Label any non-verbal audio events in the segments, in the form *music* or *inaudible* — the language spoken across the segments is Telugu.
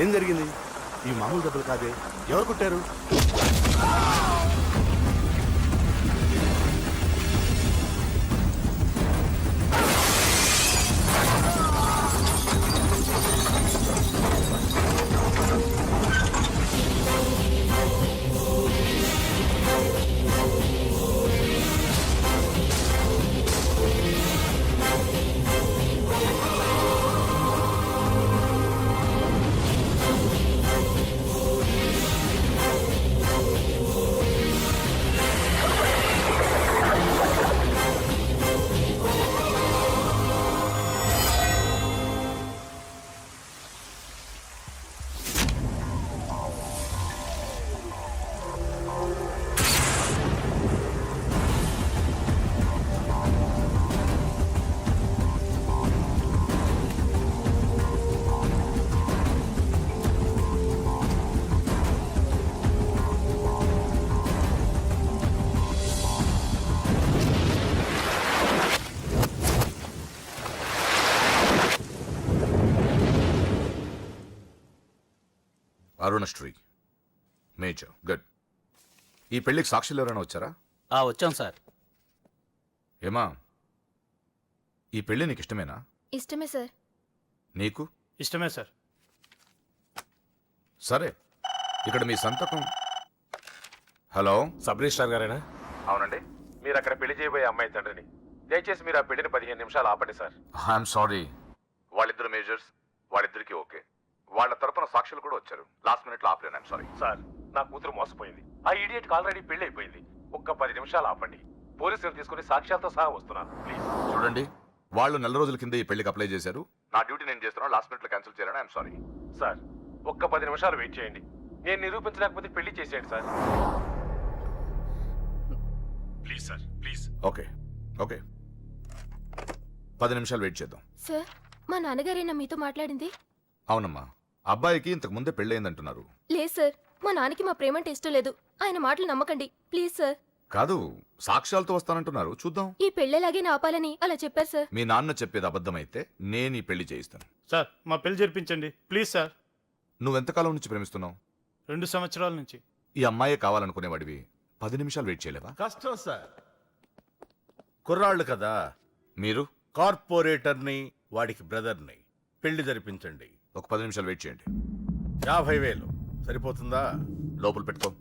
ఏం జరిగింది? ఈ మామూలు దెబ్బలు కాదే. ఎవరు కొట్టారు? అరుణశ్రీ మేజర్. గుడ్. ఈ పెళ్ళికి సాక్షులు ఎవరైనా వచ్చారా? ఆ వచ్చాం సార్. ఏమా? ఈ పెళ్ళి నీకు ఇష్టమేనా? ఇష్టమే సార్. నీకు? ఇష్టమే సార్. సరే. ఇక్కడ మీ సంతకం. హలో? సబ్ రిజిస్ట్రార్ గారేనా? అవునండి. మీరు అక్కడ పెళ్ళి చేయబోయే అమ్మాయి తండ్రిని. దయచేసి మీరు ఆ పెళ్ళిని పదిహేను నిమిషాలు ఆపండి సార్. I'm sorry. వాళ్ళిద్దరు మేజర్స్ వాళ్ళిద్దరికి ఓకే. వాళ్ళ తరపున సాక్షులు కూడా వచ్చారు. లాస్ట్ మినిట్లో ఆపలేను సారీ సార్ నా కూతురు మోసపోయింది. ఆ ఇడియట్ ఆల్రెడీ పెళ్ళి అయిపోయింది ఒక్క పది నిమిషాలు ఆపండి. పోలీసులు తీసుకుని సాక్ష్యాలతో సహా వస్తున్నాను. ప్లీజ్ చూడండి వాళ్ళు నెల రోజుల కింద ఈ పెళ్ళికి అప్లై చేశారు. నా డ్యూటీ నేను చేస్తున్నాను లాస్ట్ మినిట్లో క్యాన్సిల్ చేయాలని ఐఎమ్ సారీ సార్ ఒక్క పది నిమిషాలు వెయిట్ చేయండి. నేను నిరూపించలేకపోతే పెళ్ళి చేసేయండి sir. Please sir please okay okay పది నిమిషాలు వెయిట్ చేద్దాం. సార్ మా నాన్నగారేనా మీతో మాట్లాడింది? అవునమ్మా. అబ్బాయికి ఇంతకు ముందే పెళ్ళయిందంటున్నారు. లేదు సార్ మా నాన్నకి మా ప్రేమ అంటే ఇష్టం లేదు. ఆయన మాటలు నమ్మకండి. Please sir. కాదు సాక్ష్యాలతో వస్తానంటున్నారు. చూద్దాం. ఈ పెళ్ళేలాగే ఆపాలని అలా చెప్పారు సార్. మీ నాన్న చెప్పేది అబద్ధమైతే నేను ఈ పెళ్ళి చేయిస్తాను. సార్ మా పెళ్ళి జరిపించండి. Please sir. నువ్వెంతకాలం నుంచి ప్రేమిస్తున్నావు? రెండు సంవత్సరాల నుంచి. ఈ అమ్మాయే కావాలనుకునేవాడివి. పది నిమిషాలు వెయిట్ చేయలేవా? కష్టం సార్. కుర్రాళ్ళు కదా. మీరు? కార్పొరేటర్ని వాడికి బ్రదర్ని. పెళ్ళి జరిపించండి. ఒక పది నిమిషాలు వెయిట్ చేయండి. యాభై వేలు. సరిపోతుందా? లోపల పెట్టుకో.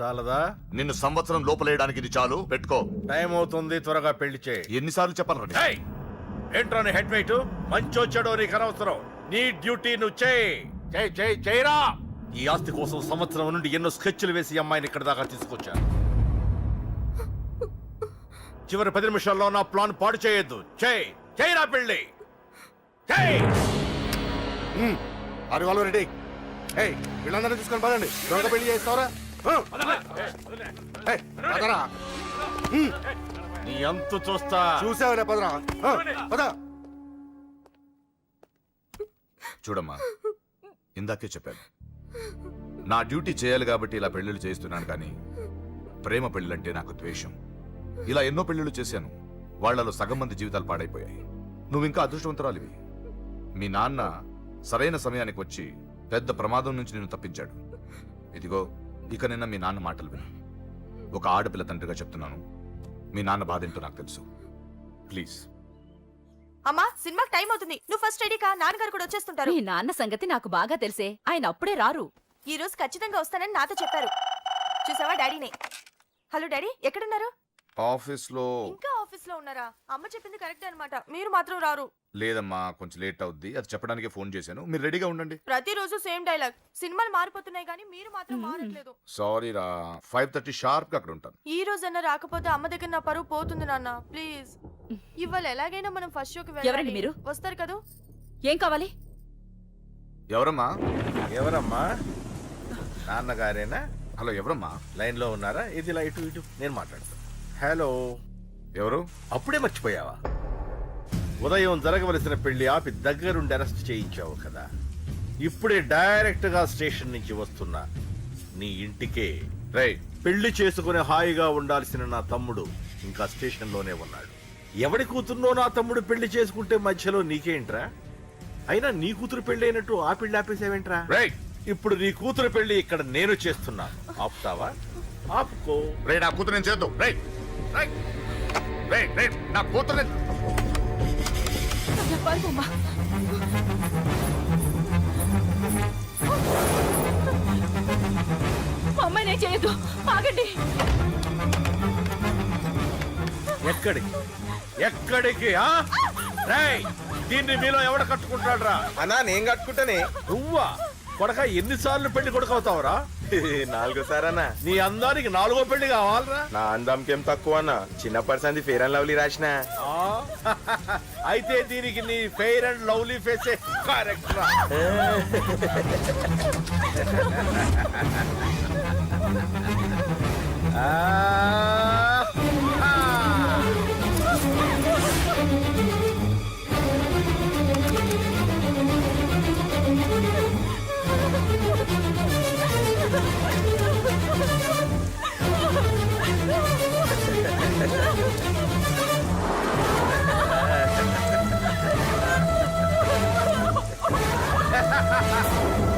చాలదా? నిన్ను సంవత్సరం లోపలేయడానికి ఇది చాలు. పెట్టుకో. టైం అవుతుంది త్వరగా పెళ్ళి చేయి. ఎన్నిసార్లు చెప్పాలి నీకు? ఏయ్! ఏంట్రా నీ హెడ్ వెయిట్ మంచో చెడో నీకు అనవసరం. నీ డ్యూటీ నువ్వు చేయి. చేయి చేయి చేయరా! ఈ ఆస్తి కోసం సంవత్సరం నుండి ఎన్నో స్కెచ్లు వేసి అమ్మాయిని ఇక్కడ దాకా తీసుకొచ్చాను. చివరి పది నిమిషాల్లో నా ప్లాన్ పాడు చేయొద్దు. చేయి. చేయరా పెళ్ళి. చేయి! ఆరు వాళ్ళు రెడీ. ఏయ్ వీళ్ళందరినీ తీసుకొని పదండి. దొంగ పెళ్ళి చేస్తావరా? పదరా. నీ అంతు చూస్తా. చూసావులే పదరా. పద. చూడమ్మా ఇందాకే చెప్పాను. నా డ్యూటీ చేయాలి కాబట్టి ఇలా పెళ్ళిళ్ళు చేస్తున్నాను కానీ ప్రేమ పెళ్ళంటే నాకు ద్వేషం. ఇలా ఎన్నో పెళ్ళిళ్ళు చేశాను. వాళ్ళలో సగం మంది జీవితాలు పాడైపోయాయి. నువ్వు ఇంకా అదృష్టవంతురాలివి. మీ నాన్న సరైన సమయానికి వచ్చి పెద్ద ప్రమాదం నుంచి నిన్ను తప్పించాడు. ఇదిగో ఇక నిన్న మీ నాన్న మాటలు విను. ఒక ఆడపిల్ల తండ్రిగా చెప్తున్నాను. మీ నాన్న బాధ ఏంటో నాకు తెలుసు. ప్లీజ్. అమ్మా సినిమాకి టైం అవుతుంది. నువ్వు ఫస్ట్ రెడీ కా నాన్నగారు కూడా వచ్చేస్తుంటారు. మీ నాన్న సంగతి నాకు బాగా తెలిసే. ఆయన అప్పుడే రారు. ఈ రోజు ఖచ్చితంగా వస్తానని నాతో చెప్పారు. చూసావా డాడీనే? హలో డాడీ ఎక్కడున్నారు? ఆఫీస్లో. ఇంకా ఆఫీస్లో ఉన్నారా? అమ్మ చెప్పింది కరెక్టే అన్నమాట. మీరు మాత్రం రారు. లేదమ్మా కొంచెం లేట్ అవుద్ది. అది చెప్పడానికి ఫోన్ చేశాను. మీరు రెడీగా ఉండండి. ప్రతిరోజు సేమ్ డైలాగ్. సినిమాలు మారిపోతున్నాయి కానీ మీరు మాత్రం మారట్లేదు. సారీ రా. ఫైవ్ థర్టీ షార్ప్గా అక్కడ ఉంటాను. ఈ రోజన్నా రాకపోతే అమ్మ దగ్గర నా పరువు పోతుంది నాన్న. ప్లీజ్ ఇవాళ ఎలాగైనా మనం ఫస్ట్ షోకి ఎవరండి వెళ్ళాలి. మీరు? వస్తారు కదూ? ఏం కావాలి? ఎవరమ్మా? ఎవరమ్మా? నాన్నగారేనా? హలో ఎవరమ్మా? లైన్లో ఉన్నారా? ఇది లైట్ ఇటు. నేను మాట్లాడతాను హలో. ఎవరు? అప్పుడే మర్చిపోయావా? ఉదయం జరగవలసిన పెళ్ళి ఆపి దగ్గరుండి అరెస్ట్ చేయించావు కదా. ఇప్పుడే డైరెక్ట్గా స్టేషన్ నుంచి వస్తున్నా. నీ ఇంటికే. రే పెళ్ళి చేసుకుని హాయిగా ఉండాల్సిన నా తమ్ముడు ఇంకా స్టేషన్లోనే ఉన్నాడు. ఎవడి కూతుర్నో నా తమ్ముడు పెళ్ళి చేసుకుంటే మధ్యలో నీకేంట్రా? అయినా నీ కూతురు పెళ్ళి అయినట్టు ఆ పెళ్ళి ఆపేసావేంట్రా? రేయ్ ఇప్పుడు నీ కూతురు పెళ్ళి ఇక్కడ నేను చేస్తున్నా. ఆపుతావా? ఆపుకో. రే నా కూతురు నేను చేద్దాం. రేయ్ రేయ్ రేయ్ రేయ్ నా కూతురు పారిపోమ్మా. మా చేయొద్దు. ఆగండి. ఎక్కడికి? ఎక్కడికి ఆ? రేయ్ దీన్ని మీలో ఎవడ కట్టుకుంటాడు రా అన్నా నేను కట్టుకుంటానే. నువ్వా? కొడక ఎన్నిసార్లు పెళ్ళి కొడుకు అవుతావురా? నాలుగో సారన్నా. నీ అందానికి నాలుగో పెళ్ళి కావాలరా. నా అందంకేం తక్కువ అన్న. చిన్న పర్సంది ఫేర్ అండ్ లవ్లీ రాసిన. ఆ? అయితే దీనికి నీ fair and lovely face correct రా. *laughs* ఆ. Ha ha ha ha!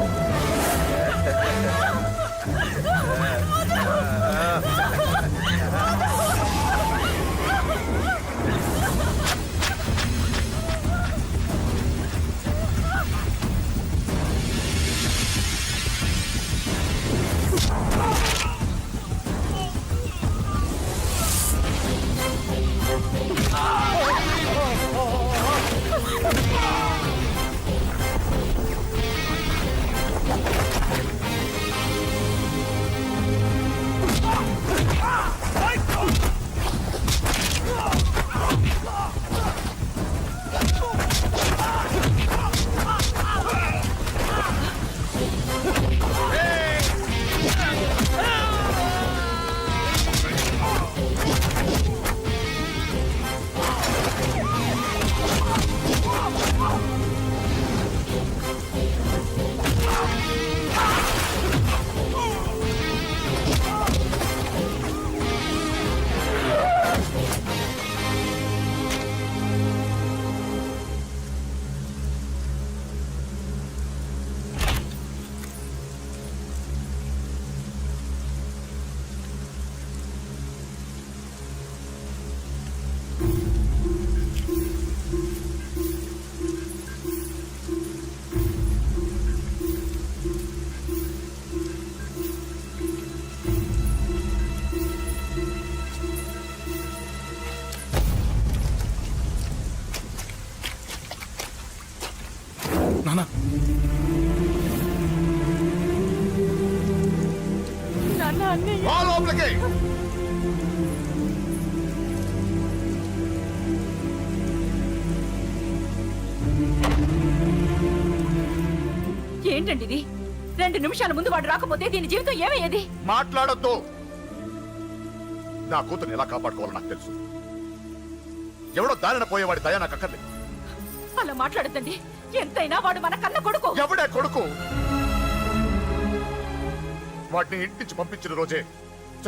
లోపలికి ఏంటండి ఇది? రెండు నిమిషాల ముందు వాడు రాకపోతే దీని జీవితం ఏమయ్యేది? మాట్లాడొద్దు. నా కూతురు ఎలా కాపాడుకోవాలో నాకు తెలుసు. ఎవడో దారిన పోయేవాడి దయ నాకు అక్కర్లేదు. అలా మాట్లాడద్దండి. ఎంతైనా వాడు మన కన్న కొడుకు. ఎవడే కొడుకు? వాటిని ఇంటి నుంచి పంపించిన రోజే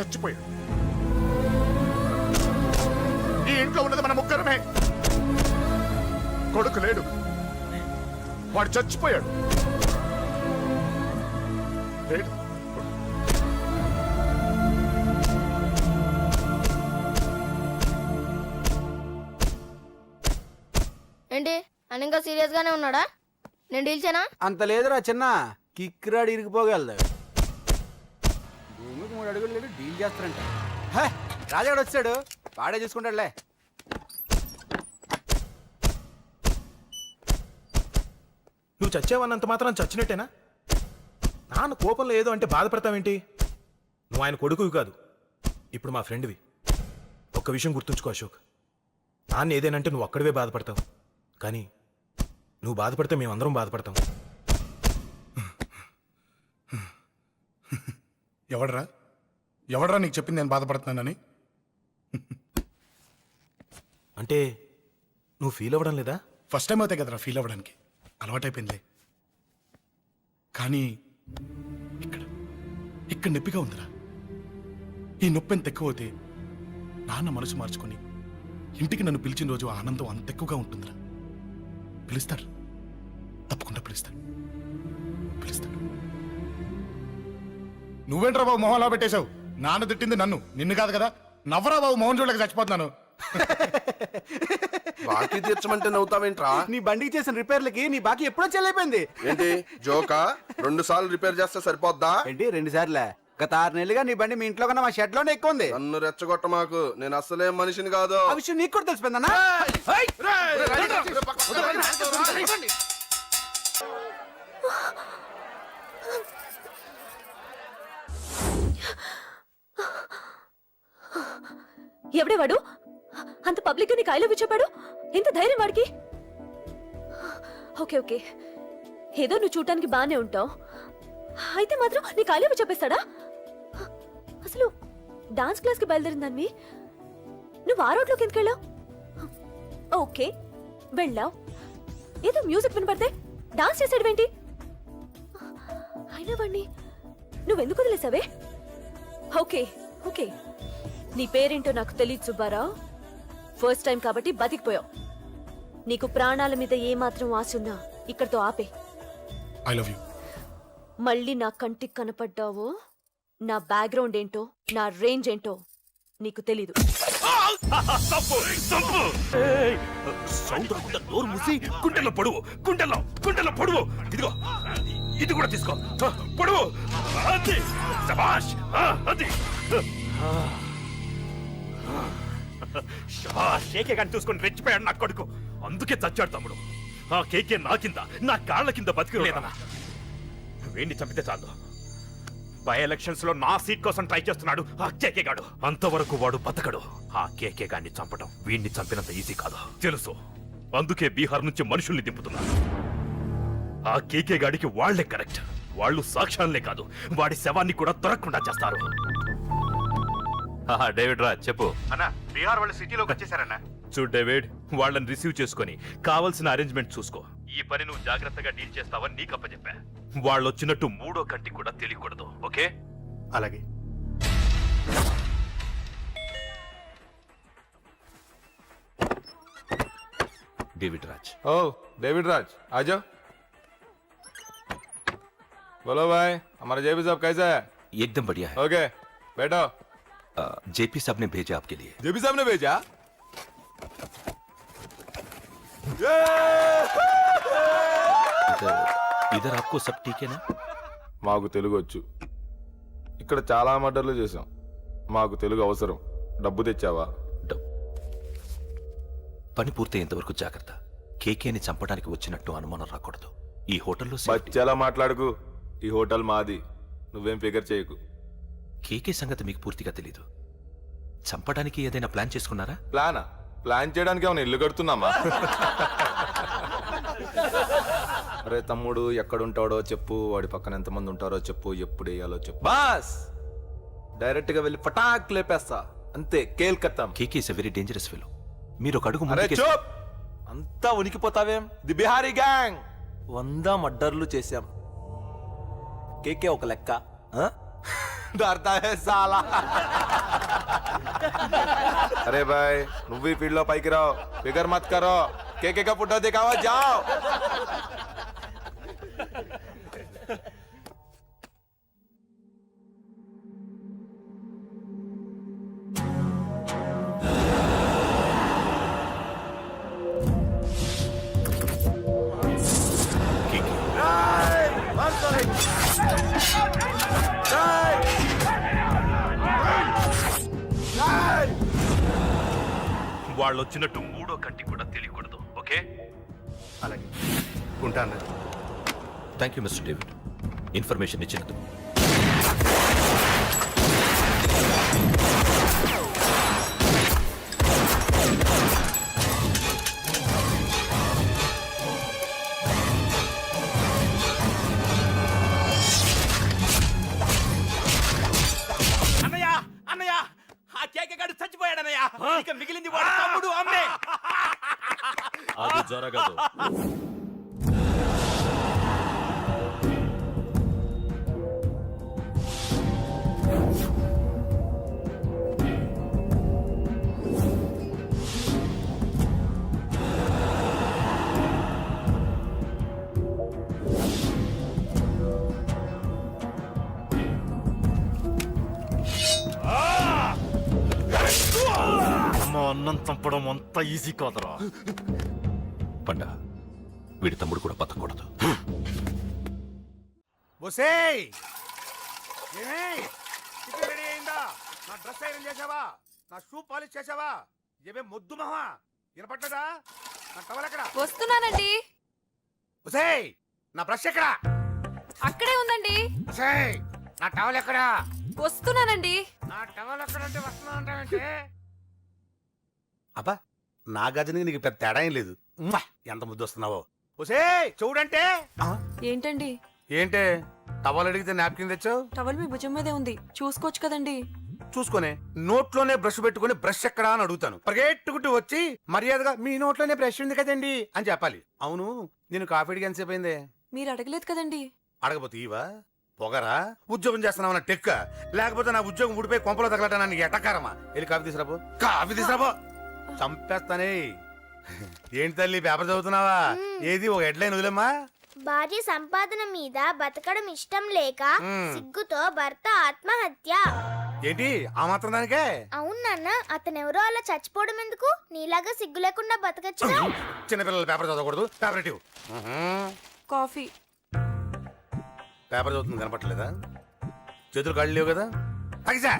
చచ్చిపోయాడు. ఈ ఇంట్లో ఉన్నది మన ముగ్గురమే. కొడుకు లేడు. వాడు చచ్చిపోయాడు. లేడు. ఏంటి? అని ఇంకా సీరియస్ గానే ఉన్నాడా? నేను డీల్ చేయనా? అంత లేదురా చిన్న. కిక్కిరాడు ఇరిగిపోగలదు భూమికి మూడు అడుగులు లేదు డీల్ చేస్తారంట. హే, రాజాగాడు వచ్చాడు. వాడే చూసుకుంటాడులే. నువ్వు చచ్చావన్నంత మాత్రం చచ్చినట్టేనా? నాన్న కోపంలో ఏదో అంటే బాధపడతావేంటి? నువ్వు ఆయన కొడుకువి కాదు. ఇప్పుడు మా ఫ్రెండ్వి. ఒక్క విషయం గుర్తుంచుకో అశోక్. నాన్న ఏదేనంటే నువ్వు ఒక్కడివే బాధపడతావు. కానీ నువ్వు బాధపడితే మేమందరం బాధపడతాం. ఎవడరా? ఎవడరా నీకు చెప్పింది నేను బాధపడుతున్నానని? అంటే నువ్వు ఫీల్ అవ్వడం లేదా? ఫస్ట్ టైం అవుతాయి కదరా ఫీల్ అవ్వడానికి. అలవాటైపోయిందిలే. కానీ ఇక్కడ ఇక్కడ నొప్పిగా ఉందిరా. ఈ నొప్పి ఎంత ఎక్కువ అవుతే నాన్న మనసు మార్చుకొని ఇంటికి నన్ను పిలిచిన రోజు ఆనందం అంత ఎక్కువగా ఉంటుందిరా. పిలుస్తారు. తప్పకుండా పిలుస్తాను పిలుస్తాను నువ్వేంట్రా బాబు మొహంలో పెట్టేశావు? నాన్న తిట్టింది నన్ను. నిన్ను కాదు కదా. నవ్వరా బాబు మోహన్ చూడలేక చచ్చిపోతున్నాను. బాకీ తీర్చమంటే నవ్వుతావేంట్రా? నీ బండికి చేసిన రిపేర్లకి నీ బాకీ ఎప్పుడో చెల్లైపోయింది. ఏంటి? జోకా? రెండు సార్లు రిపేర్ చేస్తే సరిపోద్దా? ఏంటి రెండు సార్లే? గత ఆరు నెలలుగా నీ బండి మీ ఇంట్లో కన్నా మా షెడ్లోనే ఎక్కువ ఉంది. నన్ను రెచ్చగొట్ట మాకు. నేను అస్సలేం మనిషిని కాదు. ఆ విషయం నీకు కూడా తెలిసిపోయిందన్నా? ఎవడే వాడు? అంత పబ్లిక్ నీకు ఐ లవ్ చెప్పాడు? ఎంత ధైర్యం వాడికి? Okay okay. ఏదో నువ్వు చూడటానికి బాగానే ఉంటావు. అయితే మాత్రం నీకు ఐ లవ్ చెప్పేస్తాడా? అసలు డాన్స్ క్లాస్కి బయలుదేరిందాన్ని నువ్వు ఆ రోడ్లోకి ఎందుకు వెళ్ళావు? ఓకే వెళ్ళావు. ఏదో మ్యూజిక్ వినపడితే డాన్స్ చేసాడువేంటి అయినా వాణ్ణి నువ్వెందుకు వదిలేసావే? Okay okay. నీ పేరేంటో నాకు తెలియదు సుబ్బారావు. ఫస్ట్ టైం కాబట్టి బతికిపోయావు. నీకు ప్రాణాల మీద ఏమాత్రం ఆశ ఉన్నా ఇక్కడితో ఆపే. ఐ లవ్ యూ మళ్ళీ నా కంటికి కనపడ్డావో నా బ్యాక్గ్రౌండ్ ఏంటో నా రేంజ్ ఏంటో నీకు తెలీదు. సౌండ్ రాకుండా నోరు మూసి గుండెల్లో పొడువు పొడువు. ఇదిగో. ఇది కూడా తీసుకో. పొడువు. అది. శబాష్ అది. కేకే కానీ చూసుకొని రెచ్చిపోయాడు నా కొడుకు. అందుకే చచ్చాడు తమ్ముడు. ఆ కేకే నా కింద నా కాళ్ళ కింద బతికి లేదన్నా. వేణ్ణి చంపితే చాలు. బై ఎలక్షన్స్లో నా సీట్ కోసం ట్రై చేస్తున్నాడు ఆ కేకే గాడు. అంతవరకు వాడు బతకడు. ఆ కేకే గాడిని చంపడం వీణ్ణి చంపినంత ఈజీ కాదు. తెలుసు. అందుకే బీహార్ నుంచి మనుషుల్ని దింపుతున్నారు ఆ కేకే గాడికి వాళ్ళే కరెక్ట్. వాళ్ళు సాక్ష్యాలనే కాదు. వాడి శవాన్ని కూడా దొరకకుండా చేస్తారు. డేవిడ్ రా చెప్పు. అన్న బీహార్ వాళ్ళ సిటీలోకి వచ్చేసారన్న. చూడు డేవిడ్ వాళ్ళని రిసీవ్ చేసుకొని కావాల్సిన అరేంజ్మెంట్ చూసుకో. ఈ పని నువ్వు జాగ్రత్తగా డీల్ చేస్తావని నీ కప్ప చెప్పా వాళ్ళు వచ్చినట్టు మూడో కంటి కూడా తెలియకూడదు ఓకే? అలాగే. డేవిడ్ రాజ్. ఓ డేవిడ్ రాజ్ ఆజా? बोलो भाई हमारा जेपी साहब कैसा है एकदम बढ़िया है ओके बैठो जेपी साहब ने भेजा आपके लिए जेपी साहब ने भेजा इधर इधर आपको सब ठीक है ना మాకు తెలుగు వచ్చు ఇక్కడ చాలా మర్డర్లు చేసాం మాకు తెలుగు అవసరం డబ్బు తెచ్చావా పని పూర్తయ్యేంత వరకు జాగ్రత్త కేకేని చంపడానికి వచ్చినట్టు అనుమానం రాకూడదు ఈ హోటల్లో బచ్చాలా మాట్లాడుకు ఈ హోటల్ మాది. నువ్వేం ఫిగర్ చేయకు. కేకే సంగతి మీకు పూర్తిగా తెలీదు. చంపడానికి ఏదైనా ప్లాన్ చేసుకున్నారా? ప్లానా? ప్లాన్ చేయడానికి ఏమైనా ఇల్లు కడుతున్నామా? అరే తమ్ముడు ఎక్కడుంటాడో చెప్పు. వాడి పక్కన ఎంతమంది ఉంటారో చెప్పు. ఎప్పుడు వేయాలో చెప్పు. బాస్! డైరెక్ట్గా వెళ్ళి పటాక్ లేపేస్తా. అంతే కేల్కత్తాం. KK is very dangerous fellow. మీరు ఒక అడుగు అరే ముందుకేసి- చూప్! అంతా ఉనికిపోతావేం? The Bihari gang! వంద మర్డర్లు చేశాం. के के? ओकलक्का हाँ? *laughs* डरता है साला। अरे भाई नुवी फ़ील्ड लो पाई करो फिगर मत करो। के के का फुटा दिखावा जाओ। వాళ్ళు వచ్చినట్టు మూడో కంటి కూడా తెలియకూడదు ఓకే? అలాగే. ఉంటాను thank you mister David information ఇచ్చినందుకు. జరగదు. అమ్మ అన్నం చంపడం అంత ఈజీ కాదురా. పండ. వీడి తమ్ముడు కూడా బతకూడదు. బొసేయ్ రెడీ అయిందా? నా డ్రెస్ ఐరన్ చేసావా నా షూ పాలిష్ చేసావా ఏమే మొద్దు మహా నా టవల్ ఎక్కడ? వస్తున్నానండి. బొసేయ్ నా బ్రష్ ఎక్కడ? అక్కడే ఉందండి. నా టవల్ ఎక్కడ? వస్తున్నానండి. నా టవల్ ఎక్కడ అంటే వస్తున్నా అంటావేంటి అబ్బా నా గదిని నీకు పెద్ద తేడా ఏం లేదు. ఎంత ముద్దు వస్తున్నావో బొసేయ్ చూడంటే ఏంటండి? ఏంటే? టవల్ అడిగితే నాప్కిన్ తెచ్చావు? టవల్ మీ భుజం మీదే ఉంది. చూసుకోవచ్చు కదండి. చూసుకొని నోట్లోనే బ్రష్ పెట్టుకొని బ్రష్ ఎక్కడా అని అడుగుతాను. పరిగెట్టుకుంటూ వచ్చి మర్యాదగా మీ నోట్లోనే బ్రష్ ఉంది కదండి అని చెప్పాలి. అవును నేను కాఫీ అడిగి ఎంతసేపు అయిందే. మీరు అడగలేదు కదండి. అడగపోతే ఇవా పొగరా? ఉద్యోగం చేస్తున్నావు టెక్క? లేకపోతే నా ఉద్యోగం ఊడిపోయి కొంపలో తగలటా నీకు ఎటకారమా? వెళ్ళి కాఫీ తీసుకురాబో కాఫీ తీసుకురాబో చంపేస్తానే. ఏంటి తల్లి పేపర్ చదువుతున్నావా? ఏది ఒక హెడ్లైన్ వదిలేమ్మా? భార్య సంపాదన మీద బతకడం ఇష్టం లేక. సిగ్గుతో భర్త ఆత్మహత్య. ఏంటి ఆ మాత్రం దానికే? అవును నాన్న అతనెవరో అలా చచ్చిపోవడం ఎందుకు? నీలాగా సిగ్గు లేకుండా బతకచ్చుగా? చిన్నపిల్లల పేపర్ చదవకూడదు పేపర్ కాఫీ. పేపర్ చదువుతుంది కనపట్లేదా చేతులు కాళ్ళు లేవు కదా? తగ్గిసా?